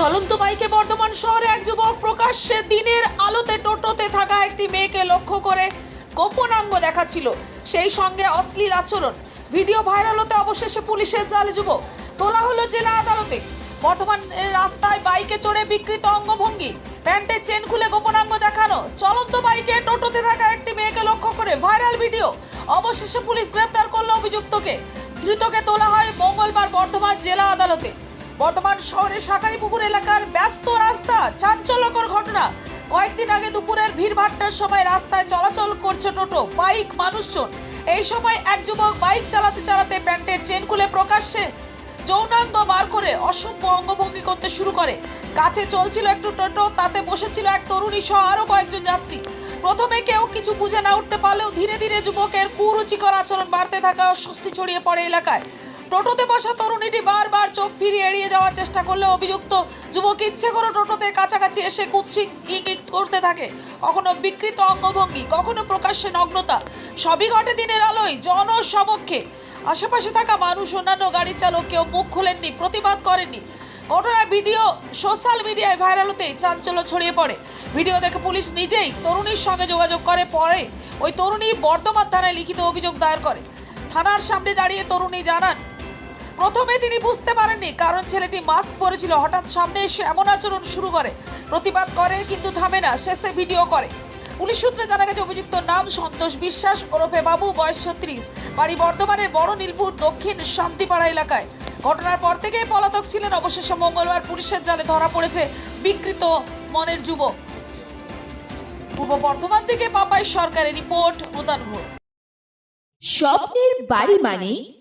চলন্ত বাইকে বর্ধমান শহরে এক যুবক প্রকাশ্যে দিনের আলোতে টোটোতে থাকা একটি মেয়েকে লক্ষ্য করে গোপনাঙ্গ দেখাচ্ছিল। সেই সঙ্গে অশ্লীল আচরণ। ভিডিও ভাইরাল হতে অবশেষে পুলিশের জালে যুবক তোলা হলো জেলা আদালতে। বর্তমান রাস্তায় বাইকে চড়ে বিকৃত অঙ্গভঙ্গি। প্যান্টের চেন খুলে গোপনাঙ্গ দেখানো। চলন্ত বাইকে টোটোতে থাকা একটি মেয়েকে লক্ষ্য করে ভাইরাল ভিডিও। অবশেষে পুলিশ গ্রেপ্তার করল অভিযুক্তকে। ধৃতকে তোলা হয় মঙ্গলবার বর্ধমান জেলা আদালতে। বর্তমান শহরের শাকারিপুকুর এলাকার ব্যস্ত রাস্তা, চাঞ্চল্যকর ঘটনা। কয়েকদিন আগে দুপুরের ভিড়ভাট্টার সময় রাস্তায় চলাচল করছে টোটো, বাইক, মানুষজন। এই সময় এক যুবক বাইক চালাতে চালাতে প্যান্টের চেন খুলে প্রকাশ্যে যৌনাঙ্গ বার করে অসভ্য অঙ্গভঙ্গি করতে শুরু করে। কাছে চলছিল একটু টোটো, তাতে বসেছিল এক তরুণী সহ আরও কয়েকজন যাত্রী। প্রথমে কেউ কিছু বুঝে না উঠতে পারলেও ধীরে ধীরে যুবকের কুরুচিকর আচরণ বাড়তে থাকা অস্বস্তি ছড়িয়ে পড়ে এলাকায়। টোটোতে বসা তরুণীটি বারবার চোখ ফিরিয়ে এড়িয়ে যাওয়ার চেষ্টা করলে অভিযুক্ত যুবক ইচ্ছে করে টোটোতে কাছাকাছি এসে ইঙ্গিত করতে থাকে। কখনো বিকৃত অঙ্গভঙ্গি, কখনো প্রকাশ্যে নগ্নতা। সবই ঘটে দিনের আলোয়, জনসমক্ষে। আশেপাশে থাকা মানুষ, অন্যান্য গাড়ির চালক কেউ মুখ খোলেননি, প্রতিবাদ করেননি। ঘটনার ভিডিও সোশ্যাল মিডিয়ায় ভাইরাল হতেই চাঞ্চল্য ছড়িয়ে পড়ে। ভিডিও দেখে পুলিশ নিজেই তরুণীর সঙ্গে যোগাযোগ করে, পরে ওই তরুণী বর্ধমান থানায় লিখিত অভিযোগ দায়ের করে। থানার সামনে দাঁড়িয়ে তরুণী জানান প্রথমে তিনি বুঝতে পারেননি কারণ ছেলেটি মাস্ক পরেছিল। হঠাৎ সামনে এসে এমন আচরণ শুরু করে। প্রতিবাদ করে কিন্তু থামে না, শেষে ভিডিও করে। পুলিশ সূত্রে জানা গেছে, অভিযুক্ত নাম সন্তোষ বিশ্বাস, ওরফে বাবু, বয়স ছত্রিশ। বাড়ি বর্ধমানের বড় নীলপুর, দক্ষিণ শান্তিপাড়া এলাকায়। ঘটনার পর থেকেই পলাতক ছিলেন। অবশেষে মঙ্গলবার পুলিশের জালে ধরা পড়েছে বিকৃত মনের যুবক। পূর্ব বর্ধমান থেকে পাপাই সরকারের রিপোর্ট উদান স্বপ্নের বাড়ি মানে